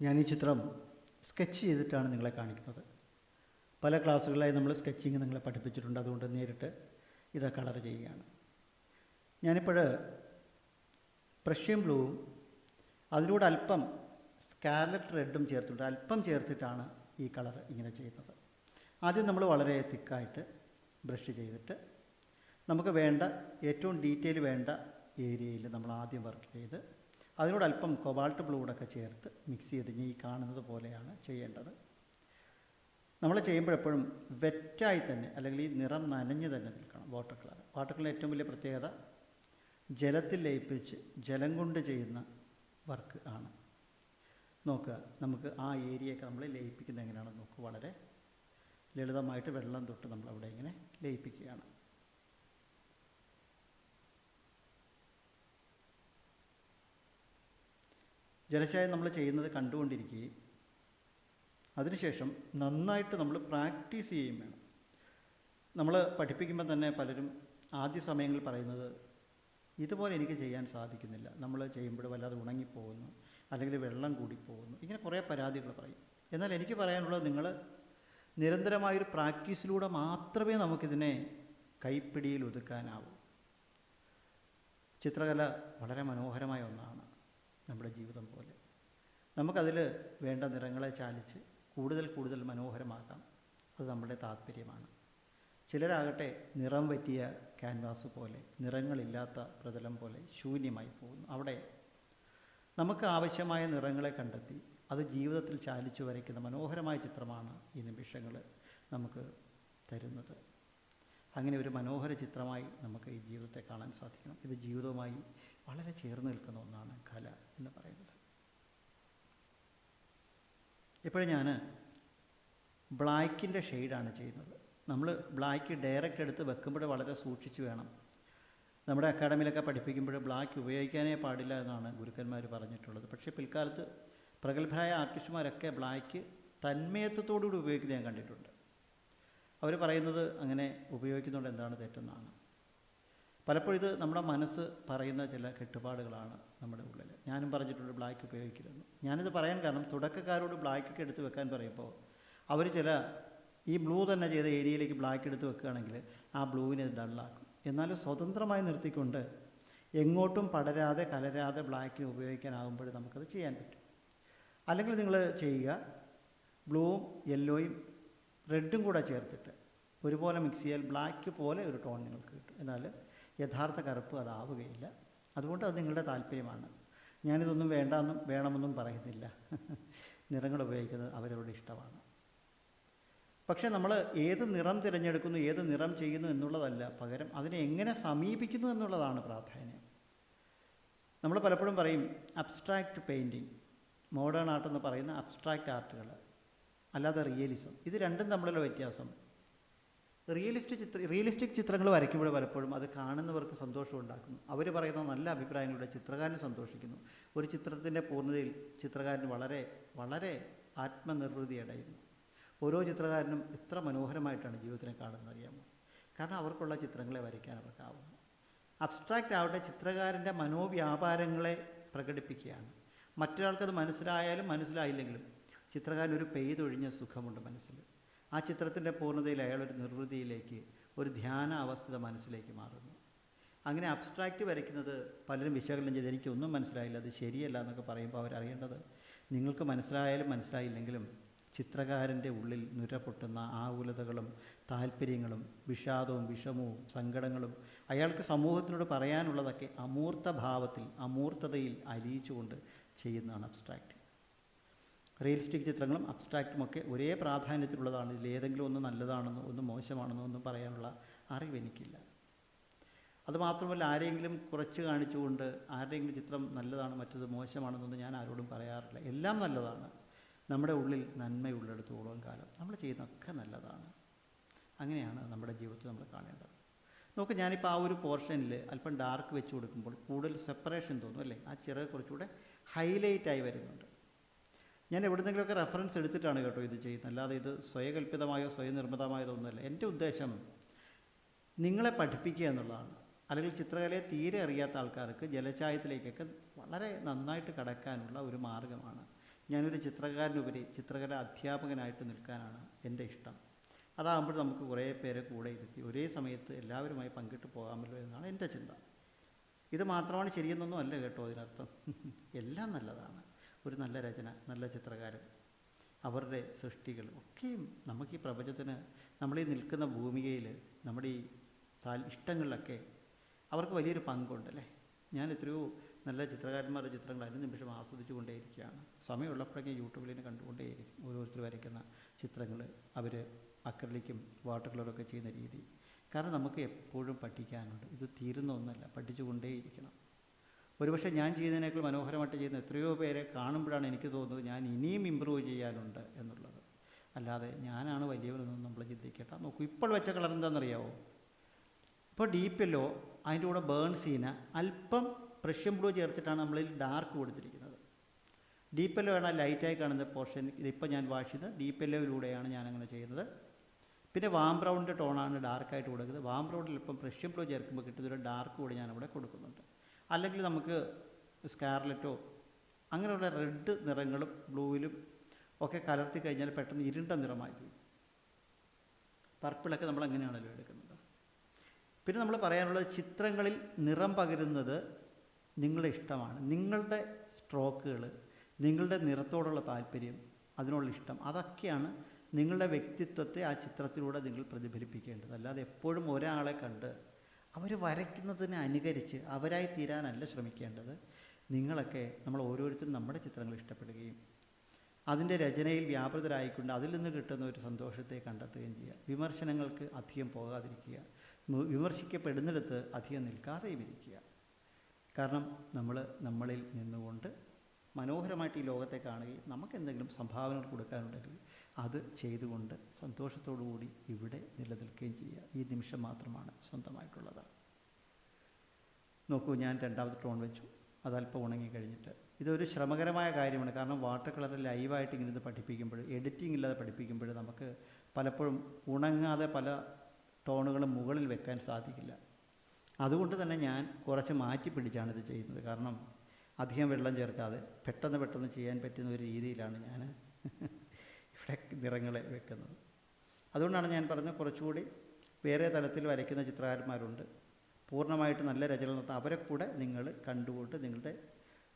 ഞാൻ ഈ ചിത്രം സ്കെച്ച് ചെയ്തിട്ടാണ് നിങ്ങളെ കാണിക്കുന്നത്. പല ക്ലാസ്സുകളിലായി നമ്മൾ സ്കെച്ചിങ് നിങ്ങളെ പഠിപ്പിച്ചിട്ടുണ്ട്. അതുകൊണ്ട് നേരിട്ട് ഇത് കളർ ചെയ്യുകയാണ്. ഞാനിപ്പോൾ പ്രഷ്യൻ ബ്ലൂവും അതിലൂടെ അല്പം സ്കാർലറ്റ് റെഡും ചേർത്തിട്ട് അല്പം ചേർത്തിട്ടാണ് ഈ കളർ ഇങ്ങനെ ചെയ്യുന്നത്. ആദ്യം നമ്മൾ വളരെ തിക്കായിട്ട് ബ്രഷ് ചെയ്തിട്ട് നമുക്ക് വേണ്ട ഏറ്റവും ഡീറ്റെയിൽ വേണ്ട ഏരിയയിൽ നമ്മൾ ആദ്യം വർക്ക് ചെയ്ത് അതിനോട് അല്പം കൊബാൾട്ട് ബ്ലൂടൊക്കെ ചേർത്ത് മിക്സ് ചെയ്ത് ഈ കാണുന്നത് പോലെയാണ് ചെയ്യേണ്ടത്. നമ്മൾ ചെയ്യുമ്പോഴെപ്പോഴും വെറ്റായി തന്നെ അല്ലെങ്കിൽ ഈ നിറം നനഞ്ഞ് തന്നെ നിൽക്കണം വാട്ടർ കളർ വാട്ടർ കളർ ഏറ്റവും വലിയ പ്രത്യേകത ജലത്തിൽ ലയിപ്പിച്ച് ജലം കൊണ്ട് ചെയ്യുന്ന വർക്ക് ആണ്. നോക്കുക നമുക്ക് ആ ഏരിയയൊക്കെ നമ്മൾ ലയിപ്പിക്കുന്നത് എങ്ങനെയാണെന്ന് നോക്കുക വളരെ ലളിതമായിട്ട് വെള്ളം തൊട്ട് നമ്മൾ അവിടെ ഇങ്ങനെ ലയിപ്പിക്കുകയാണ് ജലച്ചായം നമ്മൾ ചെയ്യുന്നത് കണ്ടുകൊണ്ടിരിക്കുകയും അതിനുശേഷം നന്നായിട്ട് നമ്മൾ പ്രാക്ടീസ് ചെയ്യുകയും വേണം. നമ്മൾ പഠിപ്പിക്കുമ്പോൾ തന്നെ പലരും ആദ്യ സമയങ്ങളിൽ പറയുന്നത് ഇതുപോലെ എനിക്ക് ചെയ്യാൻ സാധിക്കുന്നില്ല. നമ്മൾ ചെയ്യുമ്പോൾ വല്ലാതെ ഉണങ്ങിപ്പോകുന്നു അല്ലെങ്കിൽ വെള്ളം കൂടിപ്പോകുന്നു ഇങ്ങനെ കുറേ പരാതികൾ പറയും. എന്നാൽ എനിക്ക് പറയാനുള്ളത് നിങ്ങൾ നിരന്തരമായൊരു പ്രാക്ടീസിലൂടെ മാത്രമേ നമുക്കിതിനെ കൈപ്പിടിയിൽ ഒതുക്കാനാവൂ. ചിത്രകല വളരെ മനോഹരമായ ഒന്നാണ്. നമ്മുടെ ജീവിതം പോലെ. നമുക്കതിൽ വേണ്ട നിറങ്ങളെ ചാലിച്ച് കൂടുതൽ കൂടുതൽ മനോഹരമാക്കാം. അത് നമ്മുടെ താല്പര്യമാണ് ചിലരാകട്ടെ നിറം പറ്റിയ ക്യാൻവാസ് പോലെ നിറങ്ങളില്ലാത്ത പ്രതലം പോലെ ശൂന്യമായി പോകുന്നു. അവിടെ നമുക്ക് ആവശ്യമായ നിറങ്ങളെ കണ്ടെത്തി അത് ജീവിതത്തിൽ ചാലിച്ചു വരയ്ക്കുന്ന മനോഹരമായ ചിത്രമാണ് ഈ നിമിഷങ്ങൾ നമുക്ക് തരുന്നത്. അങ്ങനെ ഒരു മനോഹര ചിത്രമായി നമുക്ക് ഈ ജീവിതത്തെ കാണാൻ സാധിക്കണം. ഇത് ജീവിതവുമായി വളരെ ചേർന്ന് നിൽക്കുന്ന ഒന്നാണ് കല എന്ന് പറയുന്നത്. ഇപ്പോഴും ഞാൻ ബ്ലാക്കിന്റെ ഷെയ്ഡാണ് ചെയ്യുന്നത്. നമ്മൾ ബ്ലാക്ക് ഡയറക്റ്റ് എടുത്ത് വെക്കുമ്പോൾ വളരെ സൂക്ഷിച്ച് വേണം. നമ്മുടെ അക്കാഡമിയിലൊക്കെ പഠിപ്പിക്കുമ്പോൾ ബ്ലാക്ക് ഉപയോഗിക്കാനേ പാടില്ല എന്നാണ് ഗുരുക്കന്മാർ പറഞ്ഞിട്ടുള്ളത്. പക്ഷേ പിൽക്കാലത്ത് പ്രഗത്ഭരായ ആർട്ടിസ്റ്റുമാരൊക്കെ ബ്ലാക്ക് തന്മയത്വത്തോടുകൂടി ഉപയോഗിക്കുന്നത് ഞാൻ കണ്ടിട്ടുണ്ട്. അവർ പറയുന്നത് അങ്ങനെ ഉപയോഗിക്കുന്നതുകൊണ്ട് എന്താണ് തെറ്റെന്നാണ്. പലപ്പോഴും ഇത് നമ്മുടെ മനസ്സ് പറയുന്ന ചില കെട്ടുപാടുകളാണ് നമ്മുടെ ഉള്ളിൽ ഞാനും പറഞ്ഞിട്ടുണ്ട് ബ്ലാക്ക് ഉപയോഗിക്കരുതെന്ന്. ഞാനിത് പറയാൻ കാരണം തുടക്കക്കാരോട് ബ്ലാക്കൊക്കെ എടുത്ത് വെക്കാൻ പറയുമ്പോൾ അവർ ചില ഈ ബ്ലൂ തന്നെ ചെയ്ത ഏരിയയിലേക്ക് ബ്ലാക്ക് എടുത്ത് വെക്കുകയാണെങ്കിൽ ആ ബ്ലൂവിനെ ഡള്ളാക്കും എന്നാലും സ്വതന്ത്രമായി നിർത്തിക്കൊണ്ട് എങ്ങോട്ടും പടരാതെ കലരാതെ ബ്ലാക്കിന് ഉപയോഗിക്കാനാകുമ്പോൾ നമുക്കത് ചെയ്യാൻ പറ്റും. അല്ലെങ്കിൽ നിങ്ങൾ ചെയ്യുക ബ്ലൂവും യെല്ലോയും റെഡും കൂടെ ചേർത്തിട്ട് ഒരുപോലെ മിക്സ് ചെയ്യാൽ ബ്ലാക്ക് പോലെ ഒരു ടോൺ നിങ്ങൾക്ക് കിട്ടും. എന്നാൽ യഥാർത്ഥ കറുപ്പ് അതാവുകയില്ല. അതുകൊണ്ട് അത് നിങ്ങളുടെ താല്പര്യമാണ്. ഞാനിതൊന്നും വേണ്ടെന്നും വേണമെന്നും പറയുന്നില്ല. നിറങ്ങൾ ഉപയോഗിക്കുന്നത് അവരവരുടെ ഇഷ്ടമാണ്. പക്ഷേ നമ്മൾ ഏത് നിറം തിരഞ്ഞെടുക്കുന്നു ഏത് നിറം ചെയ്യുന്നു എന്നുള്ളതല്ല പകരം അതിനെ എങ്ങനെ സമീപിക്കുന്നു എന്നുള്ളതാണ് പ്രാധാന്യം. നമ്മൾ പലപ്പോഴും പറയും അബ്സ്ട്രാക്റ്റ് പെയിന്റിങ് മോഡേൺ ആർട്ട് എന്ന് പറയുന്ന അബ്സ്ട്രാക്റ്റ് ആർട്ടുകൾ അല്ലാതെ റിയലിസം ഇത് രണ്ടും തമ്മിലുള്ള വ്യത്യാസം. റിയലിസ്റ്റിക് ചിത്ര റിയലിസ്റ്റിക് ചിത്രങ്ങൾ വരയ്ക്കുമ്പോൾ പലപ്പോഴും അത് കാണുന്നവർക്ക് സന്തോഷം ഉണ്ടാക്കുന്നു. അവർ പറയുന്ന നല്ല അഭിപ്രായങ്ങളുടെ ചിത്രകാരൻ സന്തോഷിക്കുന്നു. ഒരു ചിത്രത്തിന്റെ പൂർണതയിൽ ചിത്രകാരൻ വളരെ വളരെ ആത്മനിർവൃതി ഓരോ ചിത്രകാരനും എത്ര മനോഹരമായിട്ടാണ് ജീവിതത്തിനെ കാണുന്നത് അറിയാമോ? കാരണം അവർക്കുള്ള ചിത്രങ്ങളെ വരയ്ക്കാൻ അവർക്കാവുന്നു അബ്സ്ട്രാക്റ്റ് ആവട്ടെ ചിത്രകാരന്റെ മനോവ്യാപാരങ്ങളെ പ്രകടിപ്പിക്കുകയാണ്. മറ്റൊരാൾക്കത് മനസ്സിലായാലും മനസ്സിലായില്ലെങ്കിലും ചിത്രകാരൻ ഒരു പെയ്തൊഴിഞ്ഞ സുഖമുണ്ട് മനസ്സിൽ. ആ ചിത്രത്തിന്റെ പൂർണതയിൽ അയാൾ ഒരു നിർവൃതിയിലേക്ക് ഒരു ധ്യാന അവസ്ഥ മനസ്സിലേക്ക് മാറുന്നു. അങ്ങനെ അബ്സ്ട്രാക്റ്റ് വരയ്ക്കുന്നത് പലരും വിശകലനം ചെയ്ത് എനിക്കൊന്നും മനസ്സിലായില്ല അത് ശരിയല്ല എന്നൊക്കെ പറയുമ്പോൾ അവരറിയേണ്ടത് നിങ്ങൾക്ക് മനസ്സിലായാലും മനസ്സിലായില്ലെങ്കിലും ചിത്രകാരന്റെ ഉള്ളിൽ നുര പൊട്ടുന്ന ആകുലതകളും താല്പര്യങ്ങളും വിഷാദവും വിഷമവും സങ്കടങ്ങളും അയാൾക്ക് സമൂഹത്തിനോട് പറയാനുള്ളതൊക്കെ അമൂർത്ത ഭാവത്തിൽ അമൂർത്തതയിൽ അലിയിച്ചുകൊണ്ട് ചെയ്യുന്നതാണ് അബ്സ്ട്രാക്റ്റ്. റിയലിസ്റ്റിക് ചിത്രങ്ങളും അബ്സ്ട്രാക്റ്റും ഒക്കെ ഒരേ പ്രാധാന്യത്തിലുള്ളതാണ്. ഇതിൽ ഏതെങ്കിലും ഒന്ന് നല്ലതാണെന്നോ ഒന്ന് മോശമാണെന്നോ ഒന്നും പറയാനുള്ള അറിവ് എനിക്കില്ല. അതുമാത്രമല്ല ആരെങ്കിലും കുറച്ച് കാണിച്ചുകൊണ്ട് ആരുടെയെങ്കിലും ചിത്രം നല്ലതാണ് മറ്റത് മോശമാണെന്നൊന്നും ഞാൻ ആരോടും പറയാറില്ല. എല്ലാം നല്ലതാണ്. നമ്മുടെ ഉള്ളിൽ നന്മയുള്ളിടത്തോളം കാലം നമ്മൾ ചെയ്യുന്നതൊക്കെ നല്ലതാണ്. അങ്ങനെയാണ് നമ്മുടെ ജീവിതത്തിൽ നമ്മൾ കാണേണ്ടത്. നോക്ക് ഞാനിപ്പോൾ ആ ഒരു പോർഷനിൽ അല്പം ഡാർക്ക് വെച്ച് കൊടുക്കുമ്പോൾ കൂടുതൽ സെപ്പറേഷൻ തോന്നും അല്ലേ? ആ ചിറക് കുറച്ചുകൂടെ ഹൈലൈറ്റായി വരുന്നുണ്ട്. ഞാൻ എവിടുന്നെങ്കിലുമൊക്കെ റെഫറൻസ് എടുത്തിട്ടാണ് കേട്ടോ ഇത് ചെയ്യുന്നത്. അല്ലാതെ ഇത് സ്വയകൽപിതമായോ സ്വയം നിർമ്മിതമായതോ ഒന്നുമല്ല. എന്റെ ഉദ്ദേശം നിങ്ങളെ പഠിപ്പിക്കുക എന്നുള്ളതാണ്. അല്ലെങ്കിൽ ചിത്രകലയെ തീരെ അറിയാത്ത ആൾക്കാർക്ക് ജലച്ചായത്തിലേക്കൊക്കെ വളരെ നന്നായിട്ട് കടക്കാനുള്ള ഒരു മാർഗമാണ് ഞാനൊരു ചിത്രകാരനുപരി ചിത്രകല അധ്യാപകനായിട്ട് നിൽക്കാനാണ് എന്റെ ഇഷ്ടം. അതാകുമ്പോൾ നമുക്ക് കുറേ പേരെ കൂടെ ഇരുത്തി ഒരേ സമയത്ത് എല്ലാവരുമായി പങ്കിട്ട് പോകാമല്ലോ എന്നാണ് എന്റെ ചിന്ത. ഇത് മാത്രമാണ് ശരിയെന്നൊന്നും അല്ല കേട്ടോ അതിനർത്ഥം. എല്ലാം നല്ലതാണ്. ഒരു നല്ല രചന നല്ല ചിത്രകാരൻ. അവരുടെ സൃഷ്ടികൾ ഒക്കെയും നമുക്ക് ഈ പ്രപഞ്ചത്തിന് നമ്മളീ നിൽക്കുന്ന ഭൂമികയിൽ നമ്മുടെ ഈ താൽ ഇഷ്ടങ്ങളിലൊക്കെ അവർക്ക് വലിയൊരു പങ്കുണ്ട് അല്ലേ ഞാൻ എത്രയോ നല്ല ചിത്രകാരന്മാരുടെ ചിത്രങ്ങൾ അതിന് നിമിഷം ആസ്വദിച്ചു കൊണ്ടേയിരിക്കുകയാണ്. സമയമുള്ളപ്പോഴൊക്കെ യൂട്യൂബിൽ നിന്ന് കണ്ടുകൊണ്ടേയിരിക്കും ഓരോരുത്തർ വരയ്ക്കുന്ന ചിത്രങ്ങൾ അവർ അക്രലിക്കും വാട്ടർ കളറൊക്കെ ചെയ്യുന്ന രീതി. കാരണം നമുക്ക് എപ്പോഴും പഠിക്കാനുണ്ട്. ഇത് തീരുന്ന ഒന്നല്ല പഠിച്ചുകൊണ്ടേയിരിക്കണം ഒരുപക്ഷെ ഞാൻ ചെയ്യുന്നതിനേക്കാൾ മനോഹരമായിട്ട് ചെയ്യുന്ന എത്രയോ പേരെ കാണുമ്പോഴാണ് എനിക്ക് തോന്നുന്നത് ഞാൻ ഇനിയും ഇമ്പ്രൂവ് ചെയ്യാനുണ്ട് എന്നുള്ളത്. അല്ലാതെ ഞാനാണ് വലിയവനെന്നൊന്നും നമ്മൾ ചിന്തിക്കട്ടെ നോക്കൂ ഇപ്പോൾ വെച്ച കളർ എന്താണെന്നറിയാവോ? ഇപ്പോൾ ഡീപ്പ് യെല്ലോ അതിന്റെ കൂടെ ബേൺ സീന അല്പം പ്രഷ്യൻ ബ്ലൂ ചേർത്തിട്ടാണ് നമ്മളിൽ ഡാർക്ക് കൊടുത്തിരിക്കുന്നത്. ഡീപ്പ് എല്ലോ ആണ് ലൈറ്റായി കാണുന്ന പോർഷൻ ഇതിപ്പോൾ ഞാൻ വാഷ് ചെയ്ത് ഡീപ്പ് ഞാൻ ഞാനങ്ങനെ ചെയ്യുന്നത്. പിന്നെ വാം ബ്രൗണിന്റെ ടോണാണ് ഡാർക്കായിട്ട് കൊടുക്കുന്നത്. വാം ബ്രൗണിൽ ഇപ്പം പ്രഷ്യൻ ബ്ലൂ ചേർക്കുമ്പോൾ കിട്ടുന്ന ഒരു ഡാർക്ക് കൂടി ഞാനിവിടെ കൊടുക്കുന്നുണ്ട്. അല്ലെങ്കിൽ നമുക്ക് സ്കാർലറ്റോ അങ്ങനെയുള്ള റെഡ് നിറങ്ങളും ബ്ലൂവിലും ഒക്കെ കലർത്തി കഴിഞ്ഞാൽ പെട്ടെന്ന് ഇരുണ്ട നിറമായി തീരും. പർപ്പിളൊക്കെ നമ്മൾ അങ്ങനെയാണല്ലോ എടുക്കുന്നത്. പിന്നെ നമ്മൾ പറയാനുള്ളത് ചിത്രങ്ങളിൽ നിറം പകരുന്നത് നിങ്ങളുടെ ഇഷ്ടമാണ്. നിങ്ങളുടെ സ്ട്രോക്കുകൾ നിങ്ങളുടെ നിറത്തോടുള്ള താല്പര്യം അതിനുള്ള ഇഷ്ടം അതൊക്കെയാണ് നിങ്ങളുടെ വ്യക്തിത്വത്തെ ആ ചിത്രത്തിലൂടെ നിങ്ങൾ പ്രതിഫലിപ്പിക്കേണ്ടത്. അല്ലാതെ എപ്പോഴും ഒരാളെ കണ്ട് അവർ വരയ്ക്കുന്നതിനെ അനുകരിച്ച് അവരായി തീരാനല്ല ശ്രമിക്കേണ്ടത്. നിങ്ങളൊക്കെ നമ്മൾ ഓരോരുത്തരും നമ്മുടെ ചിത്രങ്ങൾ ഇഷ്ടപ്പെടുകയും അതിന്റെ രചനയിൽ വ്യാപൃതരായിക്കൊണ്ട് അതിൽ നിന്ന് കിട്ടുന്ന ഒരു സന്തോഷത്തെ കണ്ടെത്തുകയും ചെയ്യുക. വിമർശനങ്ങൾക്ക് അധികം പോകാതിരിക്കുക. വിമർശിക്കപ്പെടുന്നിടത്ത് അധികം നിൽക്കാതെയും ഇരിക്കുക. കാരണം നമ്മൾ നമ്മളിൽ നിന്നുകൊണ്ട് മനോഹരമായിട്ട് ഈ ലോകത്തെ കാണുകയും നമുക്ക് എന്തെങ്കിലും സംഭാവനകൾ കൊടുക്കാനുണ്ടെങ്കിൽ അത് ചെയ്തുകൊണ്ട് സന്തോഷത്തോടു കൂടി ഇവിടെ നിലനിൽക്കുകയും ചെയ്യുക. ഈ നിമിഷം മാത്രമാണ് സ്വന്തമായിട്ടുള്ളത്. നോക്കൂ ഞാൻ രണ്ടാമത്തെ ടോൺ വെച്ചു. അതല്പം ഉണങ്ങി കഴിഞ്ഞിട്ട്. ഇതൊരു ശ്രമകരമായ കാര്യമാണ്. കാരണം വാട്ടർ കളർ ലൈവായിട്ട് ഇങ്ങനെ ഇത് പഠിപ്പിക്കുമ്പോൾ എഡിറ്റിംഗ് ഇല്ലാതെ പഠിപ്പിക്കുമ്പോൾ നമുക്ക് പലപ്പോഴും ഉണങ്ങാതെ പല ടോണുകളും മുകളിൽ വെക്കാൻ സാധിക്കില്ല. അതുകൊണ്ട് തന്നെ ഞാൻ കുറച്ച് മാറ്റി പിടിച്ചാണ് ഇത് ചെയ്യുന്നത്. കാരണം അധികം വെള്ളം ചേർക്കാതെ പെട്ടെന്ന് പെട്ടെന്ന് ചെയ്യാൻ പറ്റുന്ന ഒരു രീതിയിലാണ് ഞാൻ ഇവിടെ നിറങ്ങളെ വെക്കുന്നത്. അതുകൊണ്ടാണ് ഞാൻ പറഞ്ഞത് കുറച്ചുകൂടി വേറെ തലത്തിൽ വരയ്ക്കുന്ന ചിത്രകാരന്മാരുണ്ട്. പൂർണമായിട്ട് നല്ല രചന നടത്താൻ അവരെ കൂടെ നിങ്ങൾ കണ്ടുകൊണ്ട് നിങ്ങളുടെ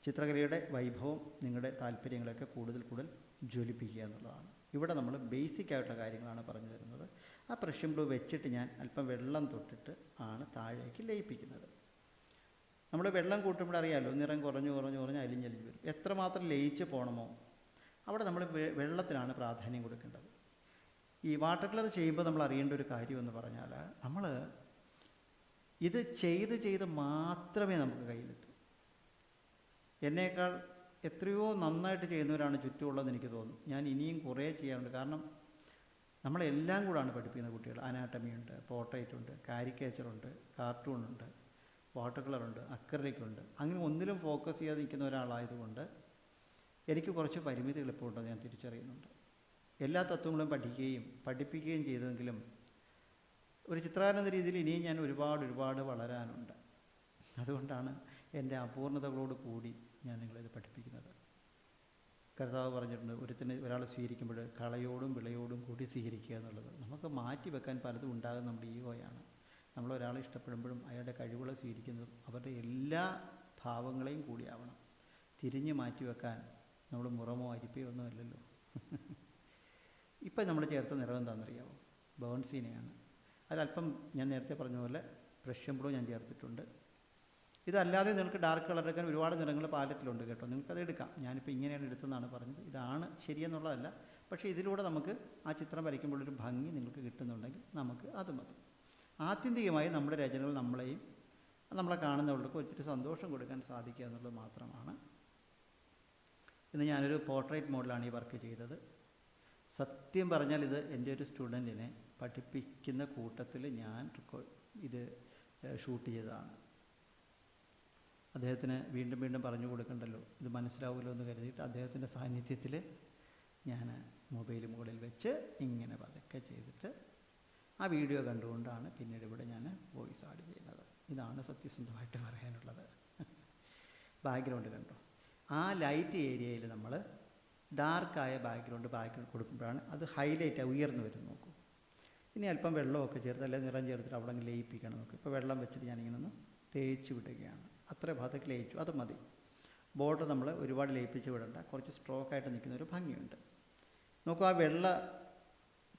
ചിത്രകലയുടെ വൈഭവം നിങ്ങളുടെ താല്പര്യങ്ങളൊക്കെ കൂടുതൽ കൂടുതൽ ജ്വലിപ്പിക്കുക എന്നുള്ളതാണ്. ഇവിടെ നമ്മൾ ബേസിക് ആയിട്ടുള്ള കാര്യങ്ങളാണ് പറഞ്ഞു തരുന്നത്. ആ പ്രഷ്യം ബ്ലൂ വെച്ചിട്ട് ഞാൻ അല്പം വെള്ളം തൊട്ടിട്ട് ആണ് താഴേക്ക് ലയിപ്പിക്കുന്നത്. നമ്മൾ വെള്ളം കൂട്ടുമ്പോൾ അറിയാമല്ലോ നിറം കുറഞ്ഞു കുറഞ്ഞു കുറഞ്ഞ് അലിഞ്ഞലിഞ്ഞ് വരും. എത്രമാത്രം ലയിച്ച് പോകണമോ അവിടെ നമ്മൾ വെള്ളത്തിനാണ് പ്രാധാന്യം കൊടുക്കേണ്ടത്. ഈ വാട്ടർ കളർ ചെയ്യുമ്പോൾ നമ്മൾ അറിയേണ്ട ഒരു കാര്യം എന്ന് പറഞ്ഞാൽ നമ്മൾ ഇത് ചെയ്ത് ചെയ്ത് മാത്രമേ നമുക്ക് കയ്യിലെത്തൂ. എന്നേക്കാൾ എത്രയോ നന്നായിട്ട് ചെയ്യുന്നവരാണ് ചുറ്റുമുള്ളതെന്ന് എനിക്ക് തോന്നുന്നു. ഞാൻ ഇനിയും കുറേ ചെയ്യാറുണ്ട്. കാരണം നമ്മളെല്ലാം കൂടാണ് പഠിപ്പിക്കുന്ന കുട്ടികൾ. അനാട്ടമിയുണ്ട് പോർട്രേറ്റ് ഉണ്ട് കാർട്ടൂൺ ഉണ്ട് വാട്ടർ കളറുണ്ട് അക്രലിക് ഉണ്ട് അങ്ങനെ ഒന്നിലും ഫോക്കസ് ചെയ്യാതെ നിൽക്കുന്ന ഒരാളായതുകൊണ്ട് എനിക്ക് കുറച്ച് പരിമിതികൾ ഇപ്പോൾ ഉണ്ടെന്ന് ഞാൻ തിരിച്ചറിയുന്നുണ്ട്. എല്ലാ തത്വങ്ങളും പഠിക്കുകയും പഠിപ്പിക്കുകയും ചെയ്തെങ്കിലും ഒരു ചിത്രകാരൻ എന്ന രീതിയിൽ ഇനിയും ഞാൻ ഒരുപാട് ഒരുപാട് വളരാനുണ്ട്. അതുകൊണ്ടാണ് എന്റെ അപൂർണതകളോട് കൂടി ഞാൻ നിങ്ങളിത് പഠിപ്പിക്കുന്നത്. കർത്താവ് പറഞ്ഞിട്ടുണ്ട് ഒരുത്തിന് ഒരാളെ സ്വീകരിക്കുമ്പോൾ കളയോടും വിളയോടും കൂടി സ്വീകരിക്കുക എന്നുള്ളത്. നമുക്ക് മാറ്റി വെക്കാൻ പലതും ഉണ്ടാകുന്ന നമ്മുടെ ഈഗോയാണ്. നമ്മൾ ഒരാളെ ഇഷ്ടപ്പെടുമ്പോഴും അയാളുടെ കഴിവുകളെ സ്വീകരിക്കുന്നതും അവരുടെ എല്ലാ ഭാവങ്ങളെയും കൂടിയാവണം. തിരിഞ്ഞ് മാറ്റി വെക്കാൻ നമ്മൾ മുറമോ അരിപ്പയോ ഒന്നും അല്ലല്ലോ. ഇപ്പം നമ്മൾ ചേർത്ത നിറം എന്താണെന്നറിയാമോ ബേൺസീനയാണ്. അതല്പം ഞാൻ നേരത്തെ പറഞ്ഞ പോലെ ഫ്രഷ് ഞാൻ ചേർത്തിട്ടുണ്ട്. ഇതല്ലാതെ നിങ്ങൾക്ക് ഡാർക്ക് കളർ എടുക്കാൻ ഒരുപാട് നിറങ്ങൾ പാലറ്റിലുണ്ട് കേട്ടോ. നിങ്ങൾക്കത് എടുക്കാം. ഞാനിപ്പോൾ ഇങ്ങനെയാണ് എടുത്തതെന്നാണ് പറഞ്ഞത്. ഇതാണ് ശരിയെന്നുള്ളതല്ല. പക്ഷേ ഇതിലൂടെ നമുക്ക് ആ ചിത്രം വരയ്ക്കുമ്പോൾ ഒരു ഭംഗി നിങ്ങൾക്ക് കിട്ടുന്നുണ്ടെങ്കിൽ നമുക്ക് അത് മതി. ആത്യന്തികമായി നമ്മുടെ രചനകൾ നമ്മളെയും നമ്മളെ കാണുന്നവർക്ക് ഒത്തിരി സന്തോഷം കൊടുക്കാൻ സാധിക്കുക എന്നുള്ളത് മാത്രമാണ്. ഇന്ന് ഞാനൊരു പോർട്രേറ്റ് മോഡലാണ് ഈ വർക്ക് ചെയ്തത്. സത്യം പറഞ്ഞാൽ ഇത് എന്റെ ഒരു സ്റ്റുഡന്റിനെ പഠിപ്പിക്കുന്ന കൂട്ടത്തിൽ ഞാൻ ഇത് ഷൂട്ട് ചെയ്തതാണ്. അദ്ദേഹത്തിന് വീണ്ടും വീണ്ടും പറഞ്ഞു കൊടുക്കണ്ടല്ലോ ഇത് മനസ്സിലാവുമല്ലോ എന്ന് കരുതിയിട്ട് അദ്ദേഹത്തിന്റെ സാന്നിധ്യത്തിൽ ഞാൻ മൊബൈൽ മുകളിൽ വെച്ച് ഇങ്ങനെ പതുക്കെ ചെയ്തിട്ട് ആ വീഡിയോ കണ്ടുകൊണ്ടാണ് പിന്നീട് ഇവിടെ ഞാൻ വോയിസ് ആഡ് ചെയ്യുന്നത്. ഇതാണ് സത്യസന്ധമായിട്ട് പറയാനുള്ളത്. ബാക്ക്ഗ്രൗണ്ട് കണ്ടോ? ആ ലൈറ്റ് ഏരിയയിൽ നമ്മൾ ഡാർക്കായ ബാക്ക്ഗ്രൗണ്ട് ബാക്ക്ഗ്രൗണ്ട് കൊടുക്കുമ്പോഴാണ് അത് ഹൈലൈറ്റ് ഉയർന്നു വരും നോക്കൂ. ഇനി അല്പം വെള്ളമൊക്കെ ചേർത്ത് അല്ലെങ്കിൽ നിറം ചേർത്തിട്ട് അവിടെ ലയിപ്പിക്കണം നോക്കും ഇപ്പോൾ വെള്ളം വെച്ചിട്ട് ഞാനിങ്ങനെ ഒന്ന് തേച്ച് വിടുകയാണ്. അത്ര ഭാഗത്തേക്ക് ലയിച്ചു. അത് മതി. ബോർഡർ നമ്മൾ ഒരുപാട് ലയിപ്പിച്ച് വിടണ്ട. കുറച്ച് സ്ട്രോക്കായിട്ട് നിൽക്കുന്ന ഒരു ഭംഗിയുണ്ട്. നോക്കൂ ആ വെള്ള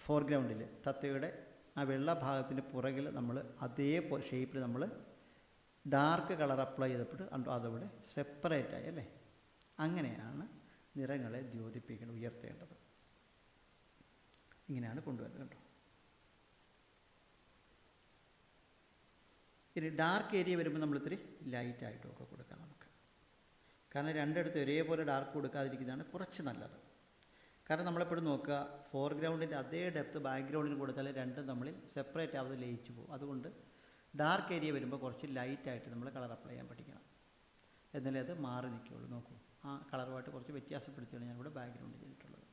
ഫോർഗ്രൗണ്ടിൽ തത്തയുടെ ആ വെള്ള ഭാഗത്തിന്റെ പുറകിൽ നമ്മൾ അതേ ഷേപ്പിൽ നമ്മൾ ഡാർക്ക് കളർ അപ്ലൈ ചെയ്തപ്പോൾ അതവിടെ സെപ്പറേറ്റായി അല്ലേ? അങ്ങനെയാണ് നിറങ്ങളെ ദ്യോതിപ്പിക്കേണ്ടത് ഉയർത്തേണ്ടത്. ഇങ്ങനെയാണ് കൊണ്ടുവരുന്നത് ഇനി ഡാർക്ക് ഏരിയ വരുമ്പോൾ നമ്മൾ ഇത്തിരി ലൈറ്റായിട്ടൊക്കെ കൊടുക്കാം നമുക്ക്. കാരണം രണ്ടിടത്തും ഒരേപോലെ ഡാർക്ക് കൊടുക്കാതിരിക്കുന്നതാണ് കുറച്ച് നല്ലത്. കാരണം നമ്മളെപ്പോഴും നോക്കുക ഫോർഗ്രൗണ്ടിന്റെ അതേ ഡെപ്ത് ബാക്ക്ഗ്രൗണ്ടിന് കൊടുത്താൽ രണ്ടും തമ്മിൽ സെപ്പറേറ്റ് ആവാതെ ലയിച്ചു പോകും. അതുകൊണ്ട് ഡാർക്ക് ഏരിയ വരുമ്പോൾ കുറച്ച് ലൈറ്റായിട്ട് നമ്മൾ കളർ അപ്ലൈ ചെയ്യാൻ പഠിക്കണം. എന്നാലേ അത് മാറി നിൽക്കുകയുള്ളൂ. നോക്കൂ. ആ കളറുമായിട്ട് കുറച്ച് വ്യത്യാസപ്പെടുത്തിയാണ് ഞാനിവിടെ ബാക്ക്ഗ്രൗണ്ട് ചെയ്തിട്ടുള്ളത്.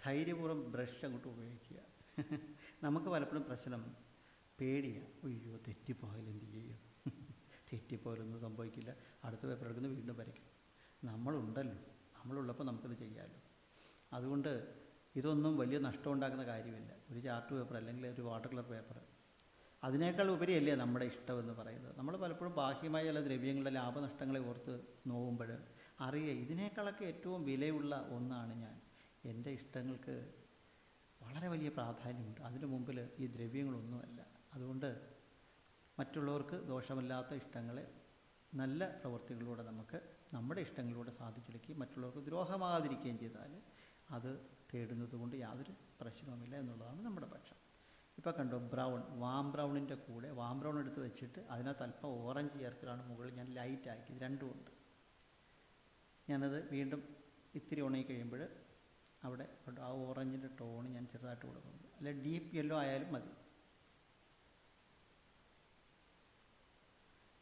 ധൈര്യപൂർവം ബ്രഷ് അങ്ങോട്ട് ഉപയോഗിക്കുക. നമുക്ക് പലപ്പോഴും പ്രശ്നം പേടിയാണ് അയ്യോ തെറ്റിപ്പോയാൽ എന്ത് ചെയ്യും? തെറ്റിപ്പോയാലൊന്നും സംഭവിക്കില്ല. അടുത്ത പേപ്പർ എടുക്കുന്ന വീണ്ടും വരയ്ക്കും. നമ്മളുണ്ടല്ലോ. നമ്മളുള്ളപ്പോൾ നമുക്കത് ചെയ്യാമല്ലോ അതുകൊണ്ട് ഇതൊന്നും വലിയ നഷ്ടം ഉണ്ടാക്കുന്ന കാര്യമില്ല. ഒരു ചാർട്ട് പേപ്പർ അല്ലെങ്കിൽ ഒരു വാട്ടർ കളർ പേപ്പർ. അതിനേക്കാൾ ഉപരിയല്ലേ നമ്മുടെ ഇഷ്ടമെന്ന് പറയുന്നത്. നമ്മൾ പലപ്പോഴും ബാഹ്യമായ ചില ദ്രവ്യങ്ങളുടെ ലാഭനഷ്ടങ്ങളെ ഓർത്ത് നോവുമ്പോൾ അറിയുക ഇതിനേക്കാളൊക്കെ ഏറ്റവും വിലയുള്ള ഒന്നാണ് ഞാൻ. എന്റെ ഇഷ്ടങ്ങൾക്ക് വളരെ വലിയ പ്രാധാന്യമുണ്ട്. അതിന് മുമ്പിൽ ഈ ദ്രവ്യങ്ങളൊന്നുമല്ല അതുകൊണ്ട് മറ്റുള്ളവർക്ക് ദോഷമില്ലാത്ത ഇഷ്ടങ്ങളെ നല്ല പ്രവൃത്തികളിലൂടെ നമുക്ക് നമ്മുടെ ഇഷ്ടങ്ങളിലൂടെ സാധിച്ചെടുക്കുകയും മറ്റുള്ളവർക്ക് ദ്രോഹമാകാതിരിക്കുകയും ചെയ്താൽ അത് തേടുന്നത് കൊണ്ട് യാതൊരു പ്രശ്നവുമില്ല എന്നുള്ളതാണ് നമ്മുടെ പക്ഷം. ഇപ്പോൾ കണ്ടോ ബ്രൗൺ വാം ബ്രൗണിന്റെ കൂടെ വാം ബ്രൗൺ എടുത്ത് വെച്ചിട്ട് അതിനകത്ത് അല്പം ഓറഞ്ച് ചേർത്തിലാണ് മുകളിൽ ഞാൻ ലൈറ്റ് ആക്കി രണ്ടുമുണ്ട് ഞാനത് വീണ്ടും ഇത്തിരി ഉണങ്ങി കഴിയുമ്പോൾ അവിടെ ആ ഓറഞ്ചിന്റെ ടോൺ ഞാൻ ചെറുതായിട്ട് കൊടുക്കുന്നുണ്ട് അല്ലെ ഡീപ്പ് യെല്ലോ ആയാലും മതി.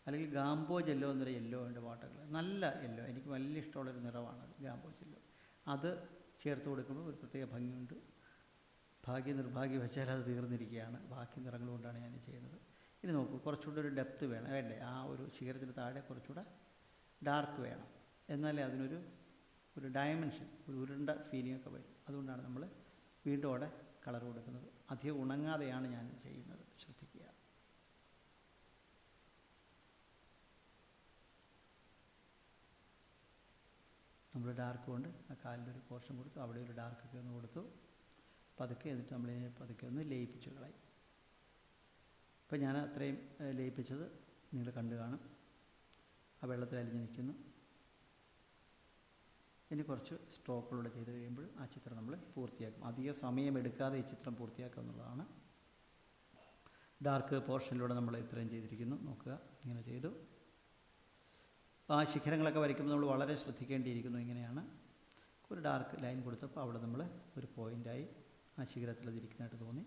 അല്ലെങ്കിൽ ഗാംബോ ജെല്ലോ എന്നൊരു യെല്ലോ ഉണ്ട് വാട്ടർ നല്ല യെല്ലോ എനിക്ക് വലിയ ഇഷ്ടമുള്ളൊരു നിറമാണത് ഗാംബോ ജെല്ലോ. അത് ചേർത്ത് കൊടുക്കുമ്പോൾ ഒരു പ്രത്യേക ഭംഗിയുണ്ട്. ഭാഗ്യ നിർഭാഗ്യ വെച്ചാൽ അത് തീർന്നിരിക്കുകയാണ്. ബാക്കി നിറങ്ങൾ കൊണ്ടാണ് ഞാൻ ചെയ്യുന്നത്. ഇനി നോക്കൂ കുറച്ചുകൂടെ ഒരു ഡെപ്ത് വേണം. വേണ്ടേ ആ ഒരു ശിഖരത്തിന് താഴെ കുറച്ചുകൂടെ ഡാർക്ക് വേണം. എന്നാലേ അതിനൊരു ഒരു ഡയമെൻഷൻ ഒരു ഉരുണ്ട ഫീലിംഗ് ഒക്കെ വരും. അതുകൊണ്ടാണ് നമ്മൾ വീണ്ടും അവിടെ കളർ കൊടുക്കുന്നത്. അധികം ഉണങ്ങാതെയാണ് ഞാൻ ചെയ്യുന്നത്. നമ്മൾ ഡാർക്ക് കൊണ്ട് ആ കാലിന്റെ ഒരു പോർഷൻ കൊടുത്തു. അവിടെ ഒരു ഡാർക്ക് ഡാർക്കൊക്കെ ഒന്ന് കൊടുത്തു. പതുക്കെ എന്നിട്ട് നമ്മൾ പതുക്കെ ഒന്ന് ലയിപ്പിച്ചു കളയും. ഇപ്പം ഞാൻ അത്രയും ലയിപ്പിച്ചത് നിങ്ങൾ കണ്ടു കാണും. ആ വെള്ളത്തിൽ അലിഞ്ഞ് നിൽക്കുന്നു. ഇനി കുറച്ച് സ്ട്രോക്കുകളൂടെ ചെയ്ത് കഴിയുമ്പോൾ ആ ചിത്രം നമ്മൾ പൂർത്തിയാക്കും. അധിക സമയമെടുക്കാതെ ഈ ചിത്രം പൂർത്തിയാക്കുക എന്നുള്ളതാണ്. ഡാർക്ക് പോർഷനിലൂടെ നമ്മൾ ഇത്രയും ചെയ്തിരിക്കുന്നു. നോക്കുക. ഇങ്ങനെ ചെയ്തു. ആ ശിഖരങ്ങളൊക്കെ വരയ്ക്കുമ്പോൾ നമ്മൾ വളരെ ശ്രദ്ധിക്കേണ്ടിയിരിക്കുന്നു. ഇങ്ങനെയാണ് ഒരു ഡാർക്ക് ലൈൻ കൊടുത്തപ്പോൾ അവിടെ നമ്മൾ ഒരു പോയിന്റായി ആ ശിഖരത്തിൽ അതിരിക്കുന്നതായിട്ട് തോന്നി.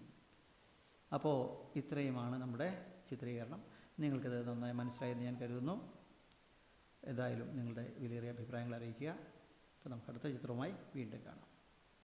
അപ്പോൾ ഇത്രയുമാണ് നമ്മുടെ ചിത്രീകരണം. നിങ്ങൾക്കത് നന്നായി മനസ്സിലായെന്ന് ഞാൻ കരുതുന്നു. എന്തായാലും നിങ്ങളുടെ വിലയേറിയ അഭിപ്രായങ്ങൾ അറിയിക്കുക. അപ്പോൾ നമുക്ക് അടുത്ത ചിത്രവുമായി വീണ്ടും കാണാം.